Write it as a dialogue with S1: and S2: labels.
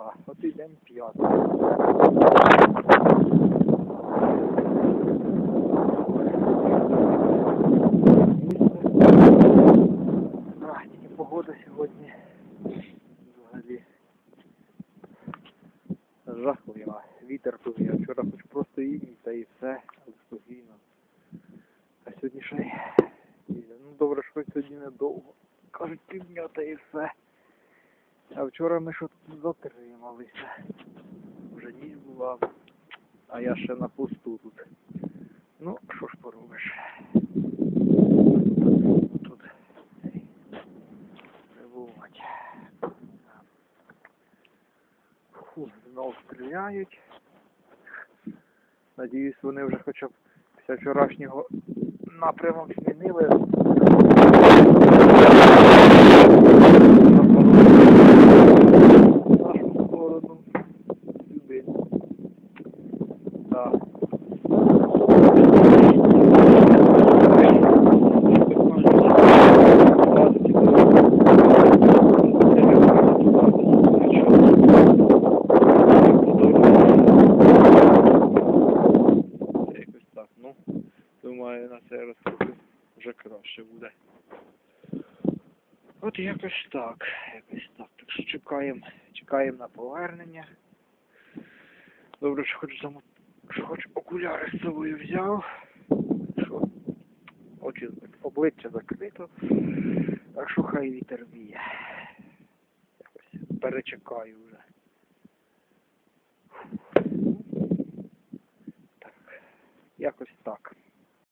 S1: Да, от день п'ятий. Тільки погода сьогодні взагалі жахлива. Вітер дує. Вчора хоч просто іній, та і все, але спокійно. А сьогодні ще. Ну добре, що сьогодні недовго. Кажуть, півдня та і все. А вчора ми що тут затрималися. Вже ніч була, а я ще на посту тут. Ну, що ж поробиш. Тут прибувати. Фу, знов стріляють. Надіюсь, вони вже хоча б після вчорашнього напрямок змінили. Ну, думаю, на цей раз вже краще буде. От якось так, якось так. Так що чекаємо, чекаємо на повернення. Добре, що хоч зам... що хоч окуляри з собою взяв. Що очі обличчя закрито. Так що хай вітер віє. Якось перечекаю вже. Так, якось так.